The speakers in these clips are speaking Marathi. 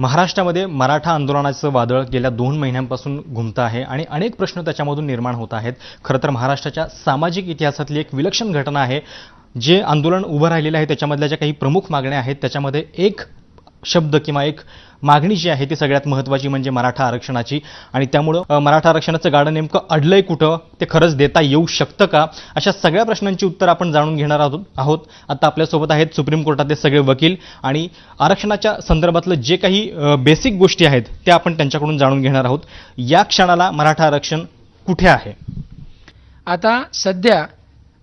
महाराष्ट्रामध्ये मराठा आंदोलनाचं वादळ गेल्या दोन महिन्यांपासून घुमतं आहे आणि अनेक प्रश्न त्याच्यामधून निर्माण होत आहेत. खरं तर महाराष्ट्राच्या सामाजिक इतिहासातली एक विलक्षण घटना आहे. जे आंदोलन उभं राहिलेलं आहे त्याच्यामधल्या ज्या काही प्रमुख मागण्या आहेत त्याच्यामध्ये एक शब्द किंवा एक मागणी जी आहे ती सगळ्यात महत्त्वाची म्हणजे मराठा आरक्षणाची. आणि त्यामुळं मराठा आरक्षणाचं गाडं नेमकं अडलंय कुठं? ते खरंच देता येऊ शकतं का? अशा सगळ्या प्रश्नांची उत्तर आपण जाणून घेणार आहोत आहोत. आता आपल्यासोबत आहेत सुप्रीम कोर्टातले सगळे वकील आणि आरक्षणाच्या संदर्भातलं जे काही बेसिक गोष्टी आहेत त्या आपण त्यांच्याकडून जाणून घेणार आहोत. या क्षणाला मराठा आरक्षण कुठे आहे? आता सध्या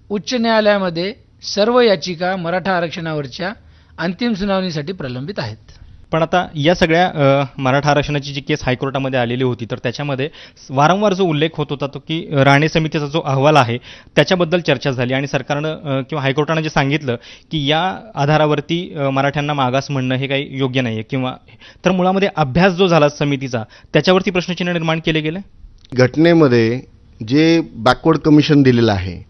उच्च न्यायालयामध्ये सर्व याचिका मराठा आरक्षणावरच्या अंतिम सुनावणीसाठी प्रलंबित आहेत. पण आता या सगळ्या मराठा आरक्षणाची जी केस हायकोर्टामध्ये आलेली होती तर त्याच्यामध्ये वारंवार जो उल्लेख होत होता तो की राणे समितीचा जो अहवाल आहे त्याच्याबद्दल चर्चा झाली आणि सरकारनं किंवा हायकोर्टानं जे सांगितलं की या आधारावरती मराठ्यांना मागास म्हणणं हे काही योग्य नाही आहे किंवा तर मुळामध्ये अभ्यास जो झाला समितीचा त्याच्यावरती प्रश्नचिन्ह निर्माण केले गेले? घटनेमध्ये जे बॅकवर्ड कमिशन दिलेलं आहे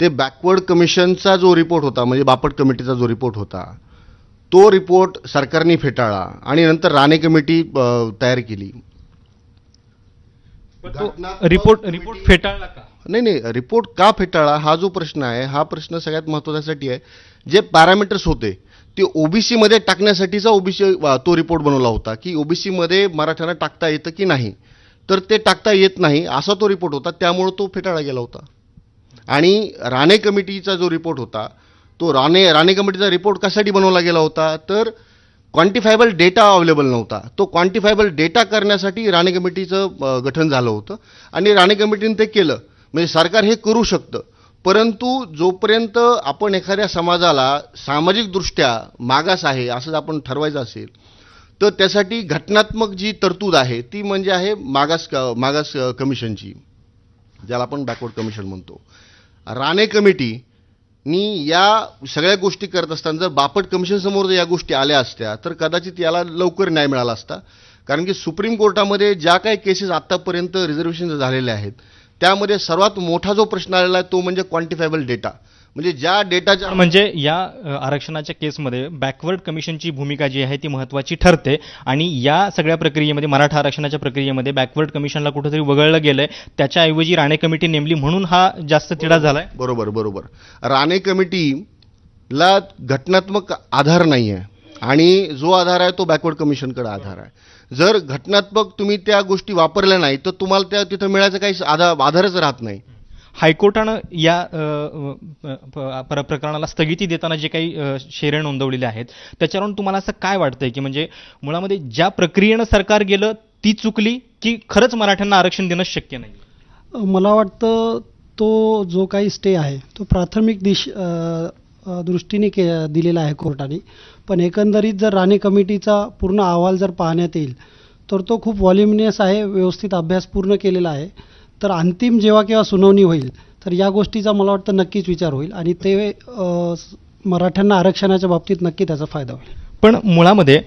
ते बॅकवर्ड कमिशनचा जो रिपोर्ट होता म्हणजे बापट कमिटीचा जो रिपोर्ट होता तो रिपोर्ट सरकारने फेटाळला आणि नंतर राणे कमिटी तयार केली. रिपोर्ट रिपोर्ट फेटाळला का? नाही नाही रिपोर्ट का फेटाळा हा जो प्रश्न आहे हा प्रश्न सगळ्यात महत्त्वाच्यासाठी आहे. जे पॅरामीटर्स होते ते ओबीसीमध्ये टाकण्यासाठीचा ओबीसी तो रिपोर्ट बनवला होता की ओबीसीमध्ये मराठ्यांना टाकता येतं की नाही. तर ते टाकता येत नाही असा तो रिपोर्ट होता त्यामुळं तो फेटाळला गेला होता. आणि राणे कमिटीचा जो रिपोर्ट होता तो राणे राणे कमिटीचा रिपोर्ट कशासाठी बनवला गेला होता? तर क्वांटिफायबल डेटा अवेलेबल नव्हता. तो क्वांटिफायबल डेटा करण्यासाठी राणे कमिटीचं गठन झालं होतं. आणि राणे कमिटीने ते केलं. म्हणजे सरकार हे करू शकतं. परंतु जोपर्यंत आपण एखाद्या समाजाला सामाजिकदृष्ट्या मागास आहे असं जर आपण ठरवायचं असेल तर त्यासाठी घटनात्मक जी तरतूद आहे ती म्हणजे आहे मागास क- मागास कमिशनची ज्याला आपण बॅकवर्ड कमिशन म्हणतो. राणे कमिटी मी या सगळ्या गोष्टी करत असताना जर बापट कमिशन समोर जर या गोष्टी आल्या असत्या तर कदाचित याला लवकर न्याय मिळाला असता. कारण की सुप्रीम कोर्टामध्ये ज्या काही केसेस आत्तापर्यंत रिझर्वेशन झालेल्या आहेत त्यामध्ये सर्वात मोठा जो प्रश्न आलेला आहे तो म्हणजे क्वांटिफायबल डेटा म्हणजे ज्या डेटाच्या म्हणजे या आरक्षणाच्या केसमध्ये बॅकवर्ड कमिशनची भूमिका जी आहे ती महत्त्वाची ठरते आणि या सगळ्या प्रक्रियेमध्ये मराठा आरक्षणाच्या प्रक्रियेमध्ये बॅकवर्ड कमिशनला कुठेतरी वगळलं गेलंय. त्याच्याऐवजी राणे कमिटी नेमली म्हणून हा जास्त तिढा झालाय. बरोबर बरोबर. राणे कमिटीला घटनात्मक आधार नाही आहे आणि जो आधार आहे तो बॅकवर्ड कमिशनकडे आधार आहे. जर घटनात्मक तुम्ही त्या गोष्टी वापरल्या नाही तर तुम्हाला त्या तिथं मिळायचं काही आधार आधारच राहत नाही. हायकोर्टानं या प- प्र- प्रकरणाला स्थगिती देताना जे काही शेरे नोंदवलेले आहेत त्याच्यावरून तुम्हाला असं काय वाटतंय की म्हणजे मुळामध्ये ज्या प्रक्रियेनं सरकार गेलं ती चुकली की खरंच मराठ्यांना आरक्षण देणं शक्य नाही? मला वाटतं तो जो काही स्टे आहे तो प्राथमिक दिश दृष्टीने के दिलेला आहे कोर्टाने. पण एकंदरीत जर राणे कमिटीचा पूर्ण अहवाल जर पाहण्यात येईल तर तो खूप व्हॉल्युमिनियस आहे व्यवस्थित अभ्यास पूर्ण केलेला आहे. तर अंतिम जेव्हा केव्हा सुनावणी होईल तर या गोष्टीचा मला वाटतं नक्कीच विचार होईल आणि ते मराठ्यांना आरक्षणाच्या बाबतीत नक्की त्याचा फायदा होईल. पण मुळामध्ये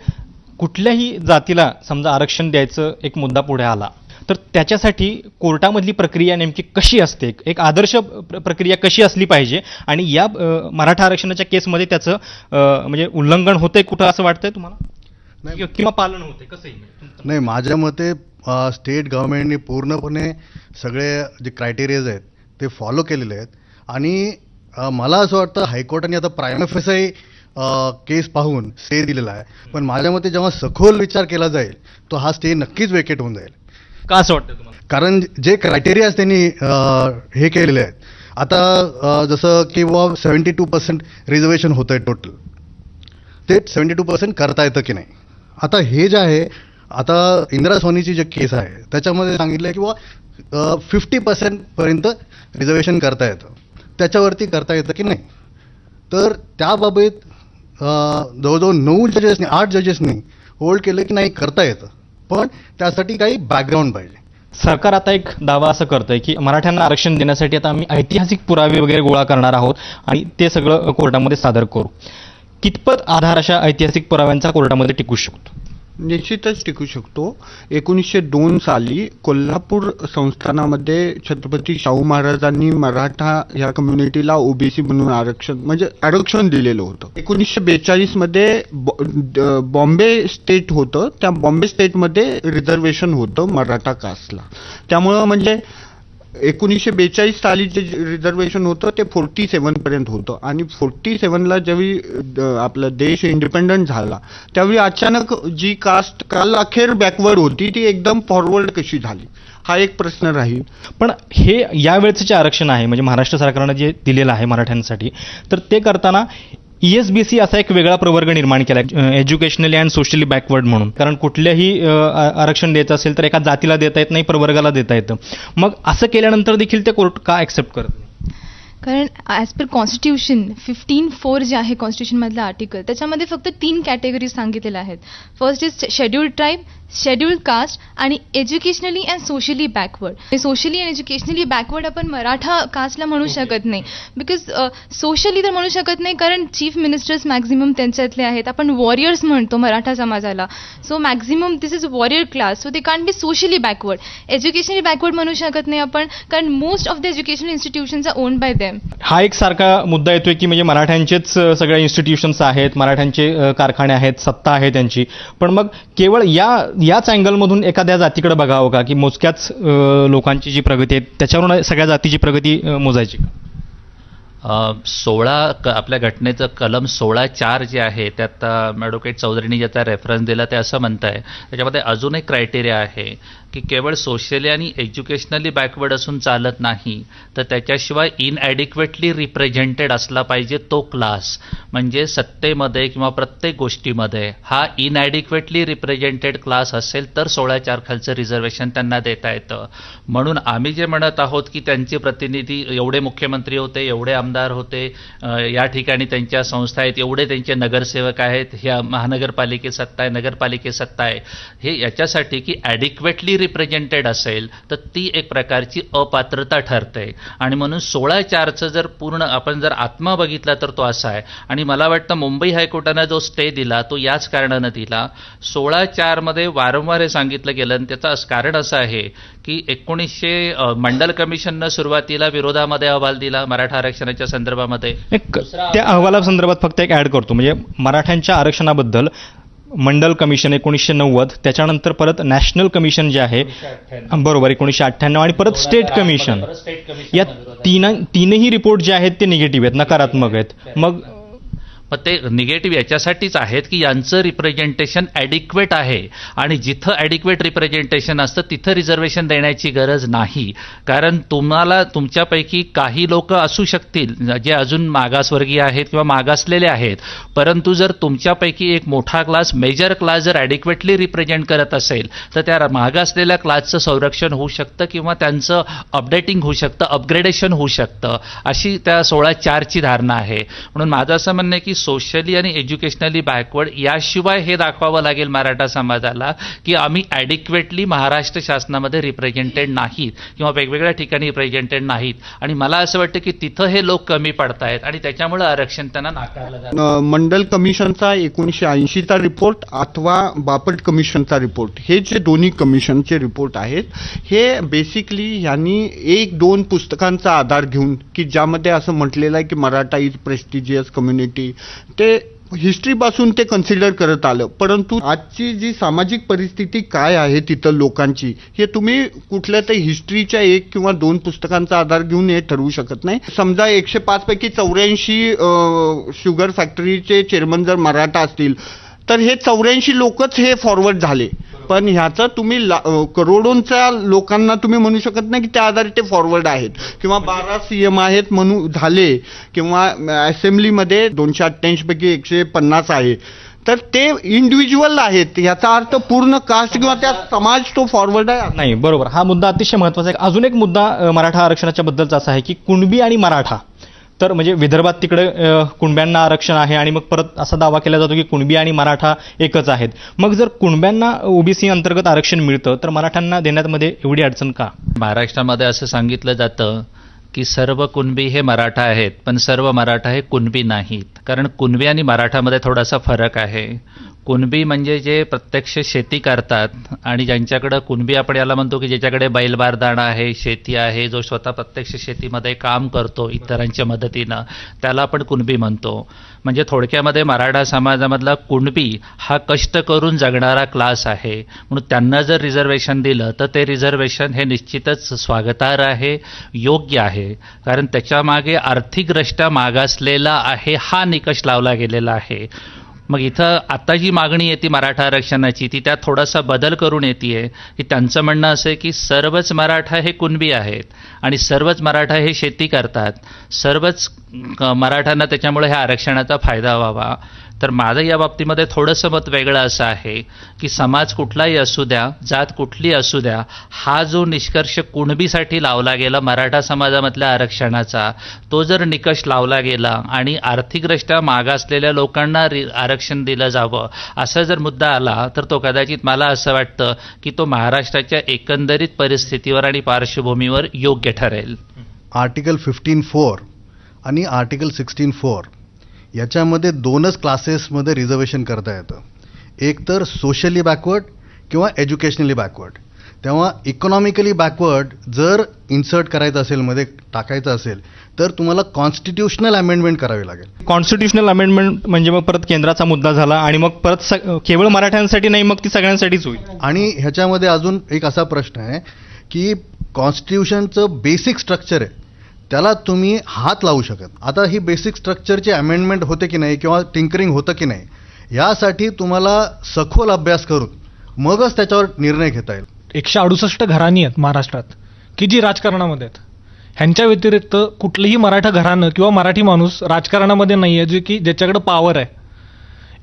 कुठल्याही जातीला समजा आरक्षण द्यायचं एक मुद्दा पुढे आला तर त्याच्यासाठी कोर्टामधली प्रक्रिया नेमकी कशी असते? एक आदर्श प्र- प्रक्रिया कशी असली पाहिजे? आणि या मराठा आरक्षणाच्या केसमध्ये त्याचं म्हणजे उल्लंघन होतंय कुठं असं वाटतंय तुम्हाला? नाही. किंवा पालन होते कसंही म्हणजे नाही माझ्या मते स्टेट गव्हर्नमेंटने पूर्णपणे सगळे जे क्रायटेरियाज आहेत ते फॉलो केलेले आहेत. आणि मला असं वाटतं हायकोर्टाने आता प्रायमफेसाई केस पाहून स्टे दिलेला आहे. पण माझ्या मते जेव्हा सखोल विचार केला जाईल तो हा स्टे नक्कीच वेकेट होऊन जाईल. का असं वाटतं तुम्हाला? कारण जे क्रायटेरियाज त्यांनी हे केलेले आहेत. आता जसं की बुवा सेवन्टी टू पर्सेंट रिझर्वेशन होतं आहे टोटल ते सेवन्टी टू पर्सेंट करता येतं की नाही? आता हे जे आहे आता इंदिरा सोनीची जे केस आहे त्याच्यामध्ये सांगितलं की बा फिफ्टी पर्यंत रिझर्वेशन करता येतं. त्याच्यावरती करता येतं की नाही? तर त्याबाबत जवळजवळ नऊ जजेसनी आठ जजेसनी होल्ड केलं की नाही करता येतं. पण त्यासाठी काही बॅकग्राऊंड पाहिजे. सरकार आता एक दावा असं करतंय की मराठ्यांना आरक्षण देण्यासाठी आता आम्ही ऐतिहासिक पुरावे वगैरे गोळा करणार आहोत आणि ते सगळं कोर्टामध्ये सादर करू. कितपत आधार अशा ऐतिहासिक पुराव्यांचा कोर्टामध्ये टिकू शकतो? निश्चितच टिकू शकतो. एकोणीसशे दोन साली कोल्हापूर संस्थानामध्ये छत्रपती शाहू महाराजांनी मराठा या कम्युनिटीला ओबीसी म्हणून आरक्षण म्हणजे आरक्षण दिलेलं होतं. एकोणीसशे बेचाळीसमध्ये बॉ- बॉम्बे स्टेट होतं. त्या बॉम्बे स्टेटमध्ये रिझर्वेशन होतं मराठा कास्टला. त्यामुळं म्हणजे एकोणीसशे बेचाळीस साली जे रिझर्वेशन होतं ते फोर्टी सेवन पर्यंत होतं. आणि फोर्टी सेवनला ज्यावेळी आपला देश इंडिपेंडंट झाला त्यावेळी अचानक जी कास्ट काल अखेर बॅकवर्ड होती ती एकदम फॉरवर्ड कशी झाली? हा एक प्रश्न राहील. पण हे यावेळेचं जे आरक्षण आहे म्हणजे महाराष्ट्र सरकारनं जे दिलेलं आहे मराठ्यांसाठी तर ते करताना ई एस बी सी असा एक वेगळा प्रवर्ग निर्माण केला एज्युकेशनली अँड सोशली बॅकवर्ड म्हणून. कारण कुठल्याही आरक्षण द्यायचं असेल तर एका जातीला देता येत नाही प्रवर्गाला देता येतं. मग असं केल्यानंतर देखील ते कोर्ट का ॲक्सेप्ट करत कारण as per constitution fifteen four जे आहे कॉन्स्टिट्यूशनमधलं आर्टिकल त्याच्यामध्ये फक्त तीन कॅटेगरीज सांगितलेल्या आहेत. First is scheduled tribe scheduled caste आणि educationally and socially backward socially and educationally backward आपण मराठा कास्टला म्हणू शकत नाही. बिकॉज सोशली तर म्हणू शकत नाही कारण चीफ मिनिस्टर्स मॅक्झिमम त्यांच्यातले आहेत. आपण वॉरियर्स म्हणतो मराठा समाजाला. So maximum this is warrior class so they can't be socially backward educationally backward म्हणू शकत नाही आपण कारण most of the educational institutions are own by them हा एक सारखा मुद्दा येतोय की म्हणजे मराठ्यांचेच सगळ्या इन्स्टिट्यूशन्स आहेत मराठ्यांचे कारखाने आहेत सत्ता आहे त्यांची. पण मग केवळ या याच अँगलमधून एखाद्या जातीकडे बघावं का? की मोजक्याच लोकांची जी प्रगती आहे त्याच्यावरून सगळ्या जातीची प्रगती मोजायची का? सोळा क आपल्या घटनेचं कलम सोळा चार जे आहे त्यात ॲडव्होकेट चौधरींनी ज्याचा रेफरन्स दिला ते असं म्हणत आहे त्याच्यामध्ये अजून एक क्रायटेरिया आहे. की केवळ सोशली आणि एज्युकेशनली बॅकवर्ड असून चालत नाही तर त्याच्याशिवाय इनॲडिक्वेटली रिप्रेझेंटेड असला पाहिजे तो क्लास म्हणजे सत्तेमध्ये किंवा प्रत्येक गोष्टीमध्ये हा इनॲडिक्वेटली रिप्रेझेंटेड क्लास असेल तर सोळा चार खालचं रिझर्वेशन त्यांना देता येतं. म्हणून आम्ही जे म्हणत आहोत की त्यांचे प्रतिनिधी एवढे मुख्यमंत्री होते एवढे आमदार होते या ठिकाणी त्यांच्या संस्था आहेत एवढे त्यांचे नगरसेवक आहेत ह्या महानगरपालिकेत सत्ता आहे नगरपालिकेत सत्ता आहे. हे याच्यासाठी की ॲडिक्वेटली रिप्रेझेंटेड असेल तर ती एक प्रकारची अपात्रता ठरते. आणि म्हणून सोळा चारचं जर पूर्ण आपण जर आत्मा बघितला तर तो असा आहे. आणि मला वाटतं मुंबई हायकोर्टानं जो स्टे दिला तो याच कारणानं दिला. सोळा चारमध्ये वारंवार हे सांगितलं गेलं आणि त्याचं कारण असं आहे की एकोणीसशे मंडल कमिशननं सुरुवातीला विरोधामध्ये अहवाल दिला मराठा आरक्षणाच्या संदर्भामध्ये. त्या अहवाला संदर्भात फक्त एक ऍड करतो. म्हणजे मराठ्यांच्या आरक्षणाबद्दल मंडल कमिशन एकोणीसशे नव्वद त्याच्यानंतर परत नॅशनल कमिशन जे आहे बरोबर एकोणीसशे अठ्ठ्याण्णव आणि परत स्टेट कमिशन. या तीन तीनही रिपोर्ट जे आहेत ते निगेटिव्ह आहेत नकारात्मक आहेत. मग मग ते निगेटिव्ह याच्यासाठीच आहेत की यांचं रिप्रेझेंटेशन ॲडिक्वेट आहे. आणि जिथं ॲडिक्वेट रिप्रेझेंटेशन असतं तिथं रिझर्वेशन देण्याची गरज नाही. कारण तुम्हाला तुमच्यापैकी काही लोक असू शकतील जे अजून मागासवर्गीय आहेत किंवा मागासलेले आहेत. परंतु जर तुमच्यापैकी एक मोठा क्लास मेजर क्लास जर ॲडिक्वेटली रिप्रेझेंट करत असेल तर त्या मागासलेल्या क्लासचं संरक्षण होऊ शकतं किंवा त्यांचं अपडेटिंग होऊ शकतं अपग्रेडेशन होऊ शकतं. अशी त्या सोळा चारची धारणा आहे. म्हणून माझं असं म्हणणं आहे की सोशली आणि एज्युकेशनली बॅकवर्ड याशिवाय हे दाखवावं लागेल मराठा समाजाला की आम्ही ॲडिक्वेटली महाराष्ट्र शासनामध्ये रिप्रेझेंटेड नाहीत किंवा वेगवेगळ्या ठिकाणी रिप्रेझेंटेड नाहीत. आणि मला असं वाटतं की तिथं हे लोक कमी पडतायत आणि त्याच्यामुळे आरक्षण त्यांना नाकारलं जातं. मंडल कमिशनचा एकोणीसशे ऐंशीचा रिपोर्ट अथवा बापट कमिशनचा रिपोर्ट हे जे दोन्ही कमिशनचे रिपोर्ट आहेत हे बेसिकली यांनी एक दोन पुस्तकांचा आधार घेऊन की ज्यामध्ये असं म्हटलेलं आहे की मराठा इज प्रेस्टिजियस कम्युनिटी ते हिस्ट्रीपासून ते कन्सिडर करत आलं. परंतु आजची जी सामाजिक परिस्थिती काय आहे तिथं लोकांची हे तुम्ही कुठल्या तरी हिस्ट्रीच्या एक किंवा दोन पुस्तकांचा आधार घेऊन हे ठरवू शकत नाही. समजा एकशे पाच पैकी चौऱ्याऐंशी शुगर फॅक्टरीचे चेअरमन जर मराठा असतील तर हे चौऱ्याऐंशी लोकच हे फॉरवर्ड झाले. पण ह्याचं तुम्ही करोडोंच्या लोकांना तुम्ही म्हणू शकत नाही की त्या आधारे ते फॉरवर्ड आहेत. किंवा बारा सीएम आहेत म्हणू झाले किंवा असेंब्लीमध्ये दोनशे अठ्ठ्याऐंशी पैकी एकशे पन्नास आहे. तर ते इंडिव्हिज्युअल आहेत. याचा अर्थ पूर्ण कास्ट किंवा त्या समाज तो फॉरवर्ड आहे? नाही बरोबर. हा मुद्दा अतिशय महत्त्वाचा आहे. अजून एक मुद्दा मराठा आरक्षणाच्या बद्दलचा असा आहे की कुणबी आणि मराठा तर म्हणजे विदर्भात तिकडे कुणब्यांना आरक्षण आहे आणि मग परत असा दावा केला जातो की कुणबी आणि मराठा एकच आहेत. मग जर कुणब्यांना ओबीसी अंतर्गत आरक्षण मिळतं तर मराठ्यांना देण्यामध्ये एवढी अडचण का? महाराष्ट्रामध्ये असं सांगितलं जातं की सर्व कुणबी हे मराठा आहेत पण सर्व मराठा हे कुणबी नाहीत. कारण कुणबी आणि मराठामध्ये थोडासा फरक आहे. कुणबी म्हणजे जे प्रत्यक्ष शेती करतात आणि ज्यांच्याकडं कुणबी आपण याला म्हणतो की ज्याच्याकडे बैलबारदाणा आहे शेती आहे जो स्वतः प्रत्यक्ष शेतीमध्ये काम करतो इतरांच्या मदतीनं त्याला आपण कुणबी म्हणतो. म्हणजे थोडक्यामध्ये मराठा समाजामधला कुणबी हा कष्ट करून जगणारा क्लास आहे. म्हणून त्यांना जर रिझर्वेशन दिलं तर ते रिझर्वेशन हे निश्चितच स्वागतार्ह आहे योग्य आहे. कारण त्याच्यामागे आर्थिकदृष्ट्या मागासलेला आहे हा निकष लावला गेलेला आहे. मग इथं आता जी मागणी येते मराठा आरक्षणाची ती त्यात थोडासा बदल करून येते की त्यांचं म्हणणं असं आहे की सर्वच मराठा हे कुणबी आहेत आणि सर्वच मराठा हे शेती करतात सर्वच मराठ्यांना त्याच्यामुळे ह्या आरक्षणाचा फायदा व्हावा. तर माझं या बाबतीमध्ये थोडंसं मत वेगळं असं आहे की समाज कुठलाही असू द्या जात कुठली असू द्या हा जो निष्कर्ष कुणबीसाठी लावला गेला मराठा समाजामधल्या आरक्षणाचा तो जर निकष लावला गेला आणि आर्थिकदृष्ट्या मागासलेल्या लोकांना रि आरक्षण दिलं जावं असा जर मुद्दा आला तर तो कदाचित मला असं वाटतं की तो महाराष्ट्राच्या एकंदरीत परिस्थितीवर आणि पार्श्वभूमीवर योग्य ठरेल. आर्टिकल फिफ्टीन फोर आणि आर्टिकल सिक्स्टीन फोर याच्यामध्ये दोनच क्लासेसमध्ये रिझर्वेशन करता येतं. एक तर सोशली बॅकवर्ड किंवा एज्युकेशनली बॅकवर्ड तेव्हा इकॉनॉमिकली बॅकवर्ड जर इन्सर्ट करायचं असेल मध्ये टाकायचं असेल तर तुम्हाला कॉन्स्टिट्युशनल अमेंडमेंट करावी लागेल. कॉन्स्टिट्युशनल अमेंडमेंट म्हणजे मग परत केंद्राचा मुद्दा झाला आणि मग परत केवळ मराठ्यांसाठी नाही मग ती सगळ्यांसाठीच होईल. आणि ह्याच्यामध्ये अजून एक असा प्रश्न आहे की कॉन्स्टिट्यूशनचं बेसिक स्ट्रक्चर आहे. त्याला तुम्ही हात लावू शकत. आता ही बेसिक स्ट्रक्चरची अमेंडमेंट होते की नाही किंवा टिंकरिंग होतं की नाही यासाठी तुम्हाला सखोल अभ्यास करून मगच त्याच्यावर निर्णय घेता येईल. एकशे अडुसष्ट घराणी आहेत महाराष्ट्रात. की जी राजकारणामध्ये आहेत? ह्यांच्या व्यतिरिक्त कुठलंही मराठा घराणं किंवा मराठी माणूस राजकारणामध्ये नाही आहे जे की ज्याच्याकडे पॉवर आहे.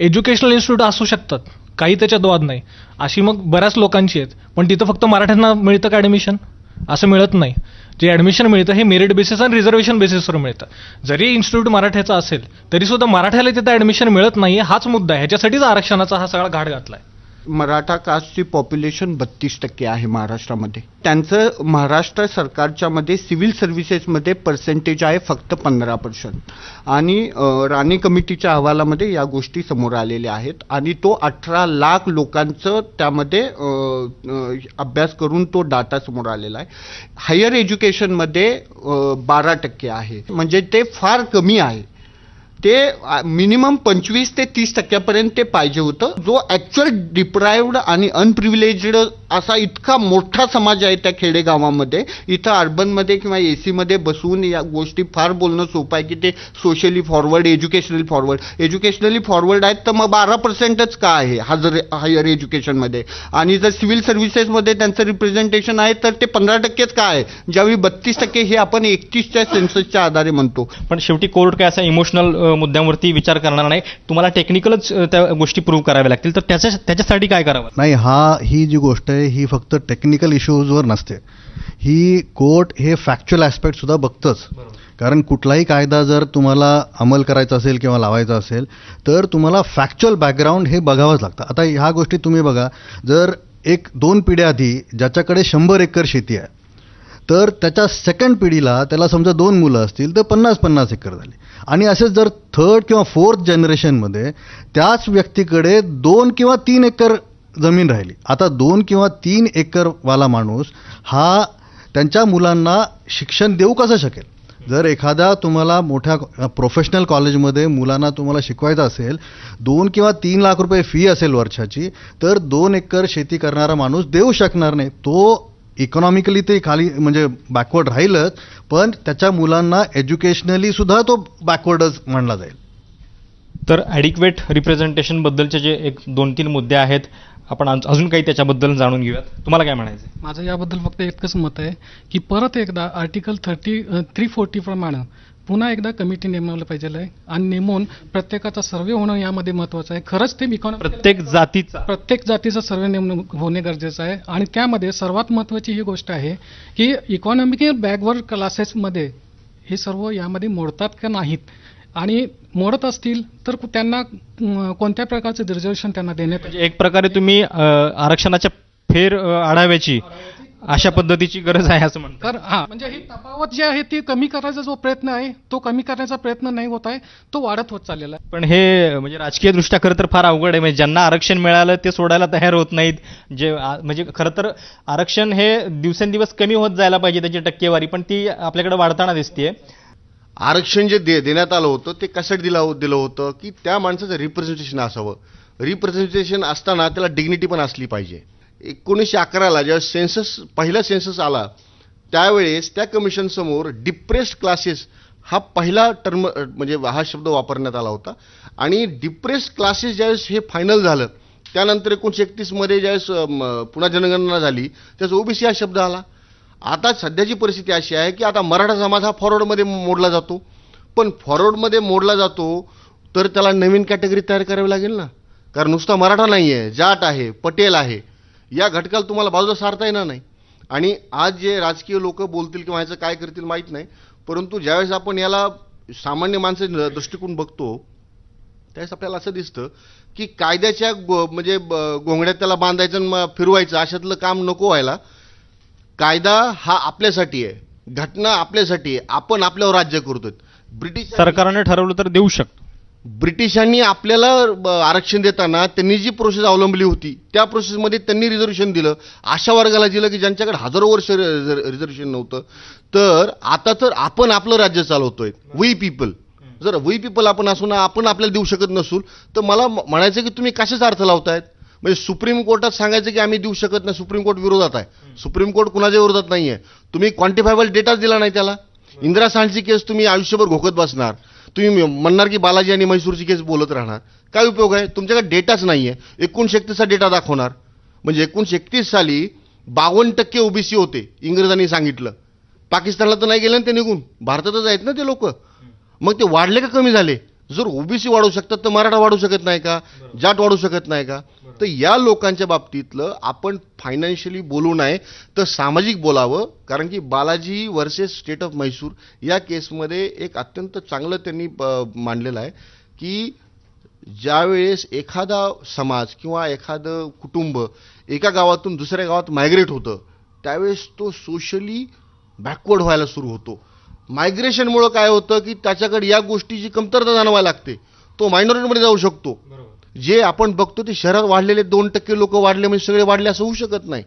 एज्युकेशनल इन्स्टिट्यूट असू शकतात काही त्याच्यात वाद नाही. अशी मग बऱ्याच लोकांची आहेत पण तिथं फक्त मराठ्यांना मिळतं का ॲडमिशन असं मिळत नाही. जे ॲडमिशन मिळतं हे मेरिट बेसिस आणि रिझर्वेशन बेसिसवर मिळतं. जरी इन्स्टिट्यूट मराठ्याचं असेल तरी सुद्धा मराठ्याला तिथं ॲडमिशन मिळत नाही हाच मुद्दा आहे. ह्याच्यासाठीच आरक्षणाचा हा सगळा घाट घातला आहे मराठा कास्टची पॉप्युलेशन बत्तीस टक्के आहे महाराष्ट्रामध्ये. त्यांचं महाराष्ट्र सरकारच्या मध्ये सिव्हिल सर्व्हिसेसमध्ये पर्सेंटेज आहे फक्त पंधरा पर्सेंट आणि राणे कमिटीच्या अहवालामध्ये या गोष्टी समोर आलेल्या आहेत. आणि तो अठरा लाख लोकांचं त्यामध्ये अभ्यास करून तो डाटा समोर आलेला आहे. हायर एज्युकेशनमध्ये बारा टक्के आहे. म्हणजे ते फार कमी आहे. ते मिनिमम पंचवीस ते तीस टक्क्यापर्यंत ते पाहिजे होतं. जो ऍक्च्युअल डिप्रायव्ड आणि अनप्रिव्हिलेज्ड असा इतका मोठा समाज आहे त्या खेडेगावामध्ये इथं अर्बनमध्ये किंवा ए सीमध्ये बसून या गोष्टी फार बोलणं सोपं आहे की ते socially forward educationally forward educationally forward आहेत तर मग बारा पर्सेंटच का आहे हजर हायर एज्युकेशनमध्ये आणि जर सिव्हिल सर्व्हिसेसमध्ये त्यांचं रिप्रेझेंटेशन आहे तर ते पंधरा टक्केच का आहे? ज्यावेळी बत्तीस टक्के हे आपण एकतीसच्या सेन्ससच्या आधारे म्हणतो. पण शेवटी कोर्ट काय असा इमोशनल मुद्द्यांवरती विचार करणार नाही. तुम्हाला टेक्निकलच त्या गोष्टी प्रूव्ह कराव्या लागतील. तर त्याच्या त्याच्यासाठी काय करावं? नाही हा ही जी गोष्ट आहे ही फक्त टेक्निकल इश्यूजवर नसते. ही कोर्ट हे फॅक्च्युअल ॲस्पेक्ट सुद्धा बघतंच. कारण कुठलाही कायदा जर तुम्हाला अंमल करायचा असेल किंवा लावायचा असेल तर तुम्हाला फॅक्च्युअल बॅकग्राऊंड हे बघावंच लागतं. आता ह्या गोष्टी तुम्ही बघा. जर एक दोन पिढ्या आधी ज्याच्याकडे शंभर एकर शेती आहे तर त्याच्या सेकंड पिढीला त्याला समजा दोन मुलं असतील तर पन्नास पन्नास एकर झाले. आणि असेच जर थर्ड किंवा फोर्थ जनरेशनमध्ये त्याच व्यक्तीकडे दोन किंवा तीन एकर जमीन राहिली. आता दोन किंवा तीन एकरवाला माणूस हा त्यांच्या मुलांना शिक्षण देऊ कसं शकेल? जर एखाद्या तुम्हाला मोठ्या प्रोफेशनल कॉलेजमध्ये मुलांना तुम्हाला शिकवायचं असेल दोन किंवा तीन लाख रुपये फी असेल वर्षाची तर दोन एकर शेती करणारा माणूस देऊ शकणार नाही. तो इकॉनॉमिकली ते खाली म्हणजे बॅकवर्ड राहीलच पण त्याच्या मुलांना एज्युकेशनली सुद्धा तो बॅकवर्डच मानला जाईल तर ॲडिक्वेट रिप्रेझेंटेशन बद्दलचे जे एक दोन तीन मुद्दे आहेत आपण अजून काही त्याच्याबद्दल जाणून घेऊयात तुम्हाला काय म्हणायचं आहे? माझं याबद्दल फक्त इतकंच मत आहे की परत एकदा आर्टिकल थर्टी थ्री फोर्टी प्रमाणे पुन्हा एकदा कमिटी नेमवलं पाहिजे आहे. आणि नेमून प्रत्येकाचा सर्वे होणं यामध्ये महत्त्वाचं आहे. खरंच ते इकॉनॉमी प्रत्येक जातीचा. प्रत्येक जातीचा सर्वे नेमणं होणे गरजेचं आहे. आणि त्यामध्ये सर्वात महत्त्वाची ही गोष्ट आहे की इकॉनॉमिकल बॅकवर्ड क्लासेसमध्ये हे सर्व यामध्ये मोडतात का नाहीत? आणि मोडत असतील तर त्यांना कोणत्या प्रकारचं रिझर्वेशन त्यांना देण्यात म्हणजे एक प्रकारे तुम्ही आरक्षणाच्या फेर आढाव्याची अशा पद्धतीची गरज आहे असं म्हणतात. तर हा म्हणजे ही तफावत जी आहे ती कमी करायचा जो प्रयत्न आहे तो कमी करण्याचा प्रयत्न नाही होत आहे तो वाढत होत चाललेला आहे. पण हे म्हणजे राजकीय दृष्ट्या खरं तर फार अवघड आहे. म्हणजे ज्यांना आरक्षण मिळालं ते सोडायला तयार होत नाहीत. जे आ- म्हणजे खरं तर आरक्षण हे दिवसेंदिवस कमी होत जायला पाहिजे त्याची टक्केवारी पण ती आपल्याकडे वाढताना दिसतीये. आरक्षण जे दे देण्यात आलं होतं ते कशासाठी दिलं हो- दिलं होतं? की त्या माणसाचं रिप्रेझेंटेशन असावं. रिप्रेझेंटेशन असताना त्याला डिग्निटी पण असली पाहिजे. एकोणीसशे अकराला जेव्हा सेन्सस पहिला सेन्सस आला त्यावेळेस त्या कमिशनसमोर डिप्रेस्ड क्लासेस हा पहिला टर्म म्हणजे हा शब्द वापरण्यात आला होता. आणि डिप्रेस्ड क्लासेस ज्यावेळेस हे फायनल झालं त्यानंतर एकोणीसशे एकतीसमध्ये ज्यावेळेस पुन्हा जनगणना झाली त्यावेळेस ओबीसी हा शब्द आला. आता सध्याची परिस्थिती अशी आहे की आता मराठा समाज हा फॉरवर्डमध्ये मोडला जातो. पण फॉरवर्डमध्ये मोडला जातो तर त्याला नवीन कॅटेगरी तयार करावी लागेल ना? कारण नुसता मराठा नाही आहे जाट आहे पटेल आहे. या घटकाला तुम्हाला बाजूला सारता येणार नाही. आणि आज जे राजकीय लोक बोलतील किंवा ह्याचं काय करतील माहीत नाही. परंतु ज्यावेळेस आपण याला सामान्य माणसाच्या दृष्टिकोन बघतो त्यावेळेस आपल्याला असं दिसतं की कायद्याच्या गो म्हणजे ब- त्याला बांधायचं आणि मग फिरवायचं अशातलं काम नको व्हायला. कायदा हा आपल्यासाठी आहे. घटना आपल्यासाठी आहे. आपण आपल्यावर राज्य करतोय. ब्रिटिश सरकारने ठरवलं तर देऊ शकतो. ब्रिटिशांनी आपल्याला आरक्षण देताना त्यांनी जी प्रोसेस अवलंबली होती त्या प्रोसेसमध्ये त्यांनी रिझर्वेशन दिलं. अशा वर्गाला दिलं की ज्यांच्याकडे हजारो वर्ष रिझर्वेशन नव्हतं. तर आता तर आपण आपलं राज्य चालवतोय. वी पीपल जर वी पीपल आपण असून आपण आपल्याला देऊ शकत नसूल तर मला म्हणायचं की तुम्ही कशाचा अर्थ लावतायत? म्हणजे सुप्रीम कोर्टात सांगायचं की आम्ही देऊ शकत नाही सुप्रीम कोर्ट विरोधात आहे. सुप्रीम कोर्ट कुणाच्या विरोधात नाही आहे तुम्ही क्वांटिफायबल डेटाच दिला नाही त्याला. इंदिरा सांडची केस तुम्ही आयुष्यभर घोकत बसणार. तुम्ही म्हणणार की बालाजी आणि म्हैसूरची केस बोलत राहणार. काय उपयोग आहे? तुमच्याकडे डेटाच नाही आहे एकोणीशे एकतीसचा डेटा दाखवणार. म्हणजे एकोणीशे एकतीस साली बावन्न टक्के ओबीसी होते इंग्रजांनी सांगितलं. पाकिस्तानला तर नाही गेले ना ते निघून. भारतातच आहेत ना ते लोक. मग ते वाढले का कमी झाले? जर ओबीसी वाढू शकतात तर मराठा वाढू शकत नाही का? जाट वाढू शकत नाही का? तर या लोकांच्या बाबतीतलं आपण फायनान्शियली बोलू नये तर सामाजिक बोलावं. कारण की Balaji versus state of Mysore या केसमध्ये एक अत्यंत चांगलं त्यांनी मांडलेलं आहे की ज्यावेळेस एखादा समाज किंवा एखादं कुटुंब एका गावातून दुसऱ्या गावात मायग्रेट होतं त्यावेळेस तो सोशली बॅकवर्ड व्हायला सुरू होतो. मायग्रेशनमुळं काय होतं की त्याच्याकडे या गोष्टीची कमतरता जाणवायला लागते. तो मायनॉरिटीमध्ये जाऊ शकतो. जे आपण बघतो ते शहरात वाढलेले दोन टक्के लोक वाढले म्हणजे सगळे वाढले असं होऊ शकत नाही.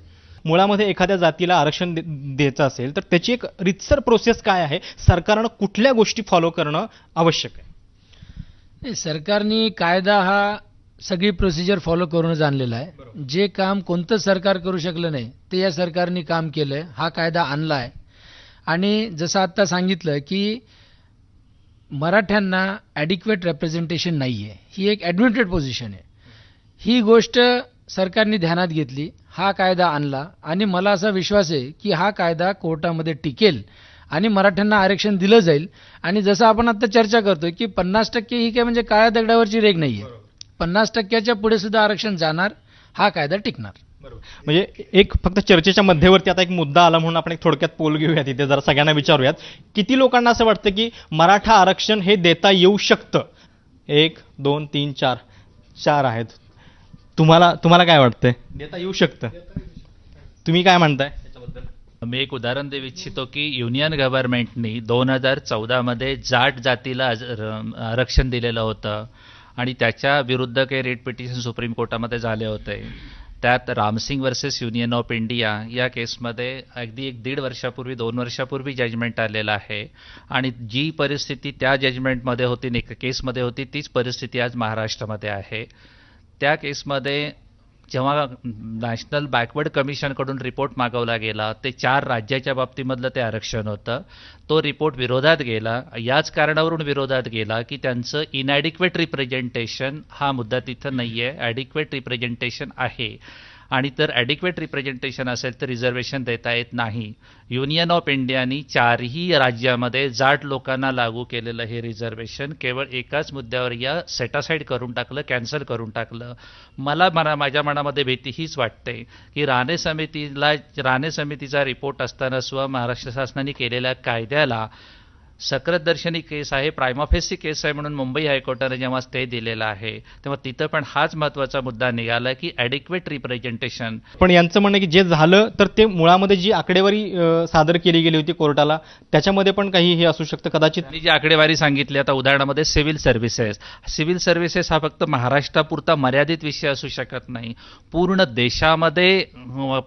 मुळामध्ये एखाद्या जातीला आरक्षण द्यायचं असेल तर त्याची एक रितसर प्रोसेस काय आहे? सरकारनं कुठल्या गोष्टी फॉलो करणं आवश्यक आहे? सरकारने कायदा हा सगळी प्रोसिजर फॉलो करूनच आणलेला आहे. जे काम कोणतं सरकार करू शकलं नाही ते या सरकारने काम केलंय हा कायदा आणला आहे आणि जसं आत्ता सांगितलं की मराठ्यांना ॲडिक्वेट रेप्रेझेंटेशन नाही आहे ही एक ॲडमिटेड पोझिशन आहे. ही गोष्ट सरकारने ध्यानात घेतली हा कायदा आणला आणि मला असा विश्वास आहे की हा कायदा कोर्टामध्ये टिकेल आणि मराठ्यांना आरक्षण दिलं जाईल. आणि जसं आपण आता चर्चा करतोय की पन्नास टक्के ही काय म्हणजे काळ्या दगडावरची रेग नाही आहे पन्नास टक्क्याच्या पुढे सुद्धा आरक्षण जाणार हा कायदा टिकणार. म्हणजे एक फक्त चर्चेच्या मध्यवर्ती आता एक मुद्दा आला म्हणून आपण एक थोडक्यात पोल घेऊयात इथे जरा सगळ्यांना विचारूयात. किती लोकांना असं वाटतं की मराठा आरक्षण हे देता येऊ शकतं? एक दोन तीन चार. चार आहेत. तुम्हाला तुम्हाला काय वाटतंय? देता येऊ शकतं. तुम्ही काय म्हणताय? मी एक उदाहरण देऊ इच्छितो की युनियन गव्हर्नमेंटनी दोन हजार चौदामध्ये जाट जातीला आरक्षण दिलेलं होतं. आणि त्याच्या विरुद्ध काही रेट पिटिशन सुप्रीम कोर्टामध्ये झाले होते. त्यात Ram Singh versus union of India या केसमध्ये अगदी एक दीड वर्षापूर्वी दोन वर्षापूर्वी जजमेंट आलेलं आहे. आणि जी परिस्थिती त्या जजमेंटमध्ये होती केसमध्ये होती तीच परिस्थिती आज महाराष्ट्रामध्ये आहे. त्या केसमध्ये जेव्हा नॅशनल बॅकवर्ड कमिशनकडून रिपोर्ट मागवला गेला ते चार राज्याच्या बाबतीमधलं ते आरक्षण होतं. तो रिपोर्ट विरोधात गेला. याच कारणावरून विरोधात गेला की त्यांचं इनॲडिक्वेट रिप्रेझेंटेशन हा मुद्दा तिथं नाही आहे ॲडिक्वेट रिप्रेझेंटेशन आहे. आणि तर ॲडिक्वेट रिप्रेझेंटेशन असेल तर रिझर्वेशन देता येत नाही. युनियन ऑफ इंडियानी चारही राज्यामध्ये जाट लोकांना लागू केलेलं हे रिझर्वेशन केवळ एकाच मुद्द्यावर या सेटासाईड करून टाकलं कॅन्सल करून टाकलं. मला मना माझ्या मनामध्ये भीती हीच वाटते की राणे समितीला राणे समितीचा रिपोर्ट असताना स्व महाराष्ट्र शासनाने केलेल्या कायद्याला सकरदर्शनी केस आहे प्रायमाफेसी केस आहे म्हणून मुंबई हायकोर्टाने जेव्हा स्टे दिलेला आहे तेव्हा तिथं पण हाच महत्त्वाचा मुद्दा निघाला की ॲडिक्वेट रिप्रेझेंटेशन पण यांचं म्हणणं की जे झालं तर ते मुळामध्ये जी आकडेवारी सादर केली गेली होती कोर्टाला त्याच्यामध्ये पण काही हे असू शकतं. कदाचित त्यांनी जी आकडेवारी सांगितली आता उदाहरणामध्ये सिव्हिल सर्व्हिसेस. सिव्हिल सर्व्हिसेस हा फक्त महाराष्ट्रापुरता मर्यादित विषय असू शकत नाही. पूर्ण देशामध्ये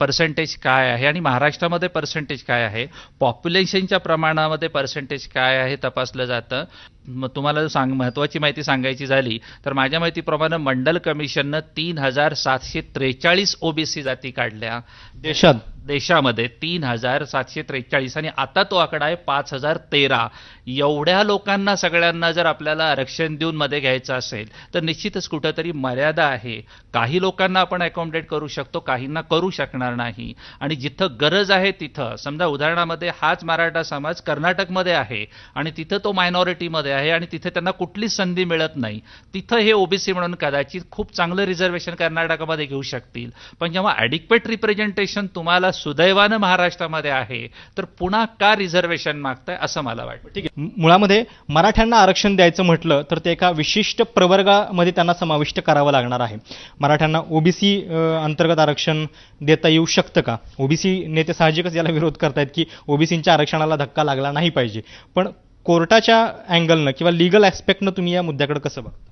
पर्सेंटेज काय आहे आणि महाराष्ट्रामध्ये पर्सेंटेज काय आहे? पॉप्युलेशनच्या प्रमाणामध्ये पर्सेंटेज काय काय आहे तपासलं जातं. मग तुम्हाला सांग महत्त्वाची माहिती सांगायची झाली तर माझ्या माहितीप्रमाणे मंडल कमिशननं तीन हजार सातशे त्रेचाळीस ओबीसी जाती काढल्या. देशात देशामध्ये तीन हजार सातशे त्रेचाळीस आणि आता तो आकडा आहे पाच हजार तेरा. एवढ्या लोकांना सगळ्यांना जर आपल्याला आरक्षण देऊन मध्ये घ्यायचं असेल तर निश्चितच कुठंतरी मर्यादा आहे. काही लोकांना आपण अकोमोडेट करू शकतो काहींना करू शकणार नाही. आणि जिथं गरज आहे तिथं समजा उदाहरणामध्ये हाच मराठा समाज कर्नाटकमध्ये आहे आणि तिथं तो मायनॉरिटीमध्ये आहे आणि तिथे त्यांना कुठलीच संधी मिळत नाही तिथं हे ओबीसी म्हणून कदाचित खूप चांगलं रिझर्वेशन कर्नाटकामध्ये घेऊ शकतील. पण जेव्हा ॲडिक्वेट रिप्रेझेंटेशन तुम्हाला सुदैवानं महाराष्ट्रामध्ये आहे तर पुन्हा का रिझर्वेशन मागताय असं मला वाटतं. ठीक आहे. मुळामध्ये मराठ्यांना आरक्षण द्यायचं म्हटलं तर ते एका विशिष्ट प्रवर्गामध्ये त्यांना समाविष्ट करावं लागणार आहे. मराठ्यांना ओबीसी अंतर्गत आरक्षण देता येऊ शकतं का? ओबीसी नेते साहजिकच याला विरोध करतायत की ओबीसींच्या आरक्षणाला धक्का लागला नाही पाहिजे. पण कोर्टाच्या अँगलनं किंवा लिगल ॲस्पेक्टनं तुम्ही या मुद्द्याकडे कसं बघता?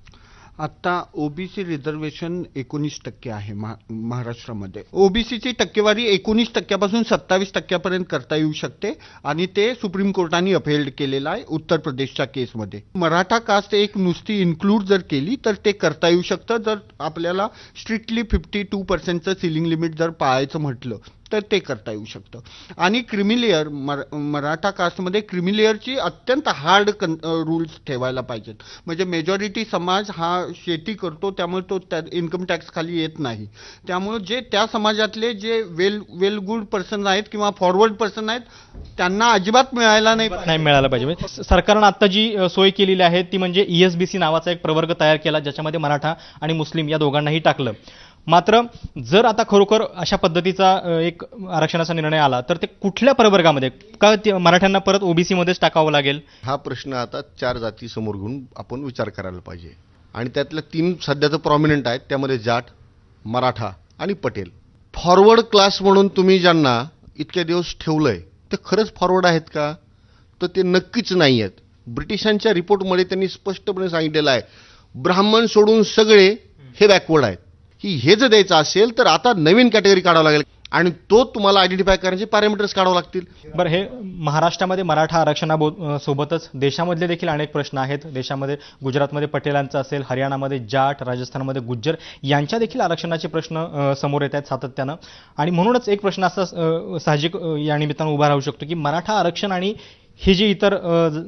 आता ओबीसी रिझर्वेशन एकोणीस टक्के आहे महा महाराष्ट्रामध्ये. ओबीसीची टक्केवारी एकोणीस टक्क्यापासून सत्तावीस टक्क्यापर्यंत करता येऊ शकते आणि ते सुप्रीम कोर्टाने अपहेल्ड केलेलं आहे उत्तर प्रदेशच्या केसमध्ये. मराठा कास्ट एक नुसती इन्क्लूड जर केली तर ते करता येऊ शकतं. जर आपल्याला स्ट्रिक्टली फिफ्टी टू पर्सेंटचं सिलिंग लिमिट जर पाळायचं म्हटलं तर ते करता येऊ शकतं. आणि क्रिमिलेअर मर मराठा कास्टमध्ये क्रिमिलेअरची अत्यंत हार्ड कन रूल्स ठेवायला पाहिजेत. म्हणजे मेजॉरिटी समाज हा शेती करतो त्यामुळे तो त्या इन्कम टॅक्स खाली येत नाही. त्यामुळे जे त्या समाजातले जे वेल वेल गुड पर्सन आहेत किंवा फॉरवर्ड पर्सन आहेत त्यांना अजिबात मिळायला नाही. नाही मिळालं पाहिजे. म्हणजे स- सरकारनं आता जी सोय केलेली आहे ती म्हणजे E ईएसबीसी नावाचा एक प्रवर्ग तयार केला ज्याच्यामध्ये मराठा आणि मुस्लिम या दोघांनाही टाकलं. मात्र जर आता खरोखर अशा पद्धतीचा एक आरक्षणाचा निर्णय आला तर ते कुठल्या प्रवर्गामध्ये? का मराठ्यांना परत ओबीसीमध्येच टाकावं लागेल? हा प्रश्न आता चार जाती समोर घेऊन आपण विचार करायला पाहिजे. आणि त्यातल्या तीन सध्याचं प्रॉमिनंट आहेत त्यामध्ये जाट मराठा आणि पटेल. फॉरवर्ड क्लास म्हणून तुम्ही ज्यांना इतके दिवस ठेवलंय ते खरंच फॉरवर्ड आहेत का? तर ते नक्कीच नाही आहेत ब्रिटिशांच्या रिपोर्टमध्ये त्यांनी स्पष्टपणे सांगितलेलं आहे ब्राह्मण सोडून सगळे हे बॅकवर्ड आहेत. की हे जर द्यायचं असेल तर आता नवीन कॅटेगरी काढावं लागेल. आणि तो तुम्हाला आयडेंटिफाय करण्याचे पॅरामीटर्स काढावं लागतील. बरं हे महाराष्ट्रामध्ये मराठा आरक्षणाबो सोबतच देशामधले देखील अनेक प्रश्न आहेत. देशामध्ये गुजरातमध्ये पटेलांचं असेल हरियाणामध्ये जाट राजस्थानमध्ये गुज्जर यांच्या देखील आरक्षणाचे प्रश्न समोर येत आहेत सातत्यानं. आणि म्हणूनच एक प्रश्न असा साहजिक या निमित्तानं उभा राहू शकतो की मराठा आरक्षण आणि हे जे इतर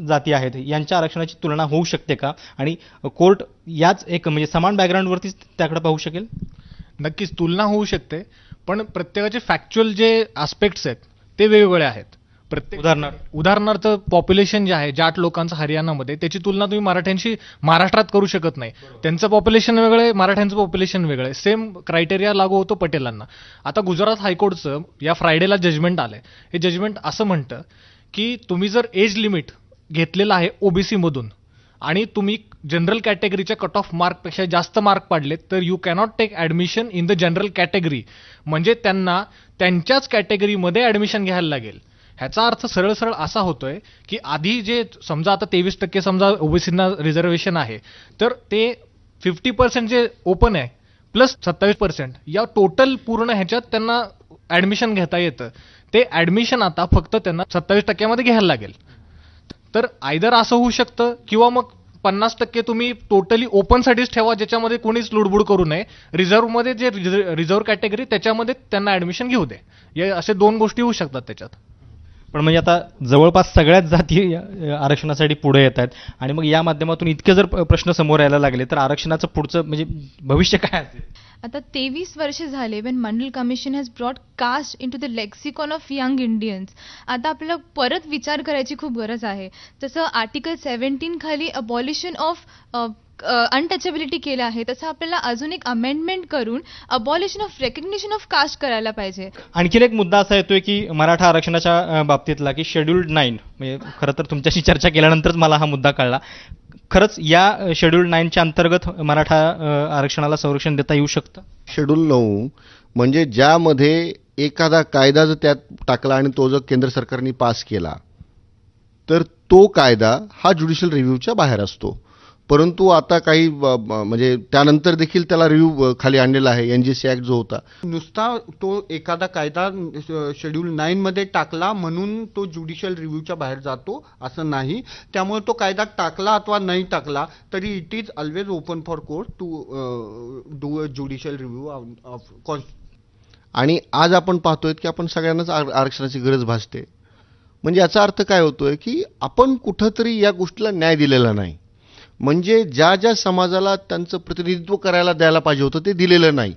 जाती आहेत यांच्या आरक्षणाची तुलना होऊ शकते का? आणि कोर्ट याच एक म्हणजे समान बॅकग्राऊंडवरतीच त्याकडे पाहू शकेल? नक्कीच तुलना होऊ शकते पण प्रत्येकाचे फॅक्च्युअल जे आस्पेक्ट्स आहेत ते वेगवेगळे आहेत. प्रत्येक उदाहरणार्थ? उदाहरणार्थ पॉप्युलेशन जे आहे जाट लोकांचं हरियाणामध्ये त्याची तुलना तुम्ही मराठ्यांशी महाराष्ट्रात करू शकत नाही. त्यांचं पॉप्युलेशन वेगळं आहे मराठ्यांचं पॉप्युलेशन वेगळं. आहे सेम क्रायटेरिया लागू होतो पटेलांना. आता गुजरात हायकोर्टचं या फ्रायडेला जजमेंट आलंय. हे जजमेंट असं म्हणतं की तुम्ही जर एज लिमिट घेतलेलं आहे ओबीसीमधून आणि तुम्ही जनरल कॅटेगरीच्या कट ऑफ मार्कपेक्षा जास्त मार्क पाडलेत तर you cannot take admission in the general category म्हणजे त्यांना त्यांच्याच कॅटेगरीमध्ये ॲडमिशन घ्यायला लागेल. ह्याचा अर्थ सरळ सरळ असा होतोय की आधी जे समजा आता तेवीस टक्के समजा ओबीसींना रिझर्वेशन आहे तर ते फिफ्टी पर्सेंट जे ओपन आहे प्लस सत्तावीस पर्सेंट या टोटल पूर्ण ह्याच्यात त्यांना ॲडमिशन घेता येतं. ते ॲडमिशन आता फक्त त्यांना सत्तावीस टक्क्यामध्ये घ्यायला लागेल. तर आयदर असं होऊ शकतं किंवा मग पन्नास टक्के तुम्ही टोटली ओपनसाठीच ठेवा ज्याच्यामध्ये कोणीच लुडबुड करू नये. रिझर्व्हमध्ये जे रिझर्व्ह कॅटेगरी त्याच्यामध्ये त्यांना ॲडमिशन घेऊ दे. या असे दोन गोष्टी होऊ शकतात त्याच्यात. पण म्हणजे आता जवळपास सगळ्याच जाती आरक्षणासाठी पुढे येत आहेत. आणि मग या माध्यमातून इतके जर प्रश्न समोर यायला लागले तर आरक्षणाचं पुढचं म्हणजे भविष्य काय असेल? आता तेवीस वर्ष झाले when Mandal commission has brought caste into the lexicon of young Indians आता आपल्याला परत विचार करायची खूप गरज आहे. जसं आर्टिकल सेव्हन्टीन खाली अबॉलिशन ऑफ अनटचेबिलिटी केलं आहे. तसं आपल्याला अजून एक अमेंडमेंट करून abolition of recognition of caste करायला पाहिजे. आणखीन एक मुद्दा असा येतोय की मराठा आरक्षणाच्या बाबतीतला की शेड्युल्ड नाईन म्हणजे खरं तर तुमच्याशी चर्चा केल्यानंतरच मला हा मुद्दा कळला. खरंच या शेड्यूल नाईनच्या अंतर्गत मराठा आरक्षणाला संरक्षण देता येऊ शकतं? शेड्यूल नऊ म्हणजे ज्यामध्ये एखादा कायदा जर त्यात टाकला आणि तो जर केंद्र सरकारने पास केला तर तो कायदा हा ज्युडिशियल रिव्ह्यूच्या बाहेर असतो. परंतु आता काही म्हणजे त्यानंतर देखील त्याला रिव्ह्यू खाली आणलेला आहे एन जी सी ॲक्ट जो होता. नुसता तो एखादा कायदा शेड्यूल नाईन मध्ये टाकला म्हणून तो ज्युडिशियल रिव्ह्यूच्या बाहेर जातो असं नाही. त्यामुळे तो कायदा टाकला अथवा नाही टाकला तरी it is always open for court to do a judicial review of आणि आज आपण पाहतोय की आपण सगळ्यांनाच आर- आरक्षणाची गरज भासते. म्हणजे याचा अर्थ काय होतोय की आपण कुठंतरी या गोष्टीला न्याय दिलेला नाही. म्हणजे ज्या ज्या समाजाला त्यांचं प्रतिनिधित्व करायला द्यायला पाहिजे होतं ते दिलेलं नाही.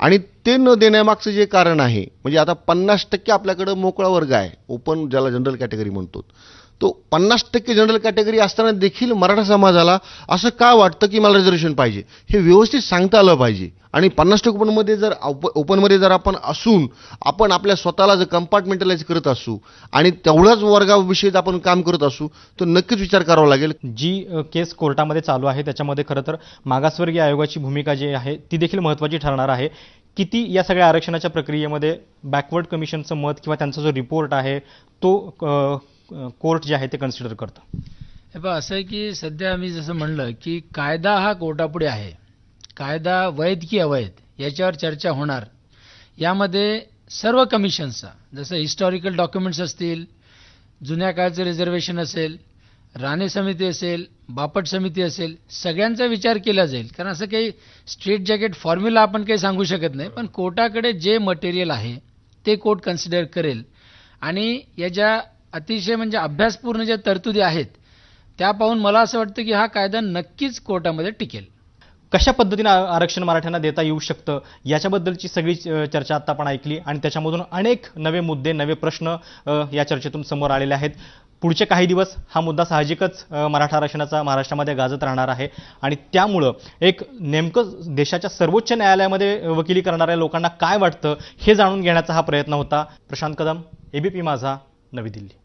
आणि ते न देण्यामागचं जे कारण आहे म्हणजे आता पन्नास टक्के आपल्याकडं मोकळा वर्ग आहे ओपन ज्याला जनरल कॅटेगरी म्हणतो तो पन्नास टक्के जनरल कॅटेगरी असताना देखील मराठा समाजाला असं का वाटतं की मला रिझर्वेशन पाहिजे? हे व्यवस्थित सांगता आलं पाहिजे. आणि पन्नास टक्के ओपनमध्ये जर ओप- ओपनमध्ये जर आपण असून आपण आपल्या स्वतःला जर कंपार्टमेंटलाइज करत असू आणि तेवढ्याच वर्गाविषयी जर आपण काम करत असू तर नक्कीच विचार करावा लागेल. जी केस कोर्टामध्ये चालू आहे त्याच्यामध्ये खरं तर मागासवर्गीय आयोगाची भूमिका जी आहे ती देखील महत्त्वाची ठरणार आहे. किती या सगळ्या आरक्षणाच्या प्रक्रियेमध्ये बॅकवर्ड कमिशनचं मत किंवा त्यांचा जो रिपोर्ट आहे तो कोर्ट जे आहे ते कन्सिडर करतं. हे पहा असं आहे की सध्या आम्ही जसं म्हणलं की कायदा हा कोर्टापुढे आहे. कायदा वैध की अवैध याच्यावर चर्चा होणार. यामध्ये सर्व कमिशन्सचा जसं हिस्टॉरिकल डॉक्युमेंट्स असतील जुन्या काळचं रिझर्वेशन असेल राणे समिती असेल बापट समिती असेल सगळ्यांचा विचार केला जाईल. कारण असं काही स्ट्रेट जॅकेट फॉर्म्युला आपण काही सांगू शकत नाही पण कोर्टाकडे जे मटेरियल आहे ते कोर्ट कन्सिडर करेल. आणि या ज्या अतिशय म्हणजे अभ्यासपूर्ण ज्या तरतुदी आहेत त्या पाहून मला असं वाटतं की हा कायदा नक्कीच कोर्टामध्ये टिकेल. कशा पद्धतीनं आरक्षण मराठ्यांना देता येऊ शकतं? याच्याबद्दलची सगळी चर्चा आता आपण ऐकली आणि त्याच्यामधून अनेक नवे मुद्दे नवे प्रश्न या चर्चेतून समोर आलेले आहेत. पुढचे काही दिवस हा मुद्दा साहजिकच मराठा आरक्षणाचा महाराष्ट्रामध्ये गाजत राहणार आहे आणि त्यामुळं एक नेमकं देशाच्या सर्वोच्च न्यायालयामध्ये वकिली करणाऱ्या लोकांना काय वाटतं हे जाणून घेण्याचा हा प्रयत्न होता. प्रशांत कदम एबीपी माझा नवी दिल्ली.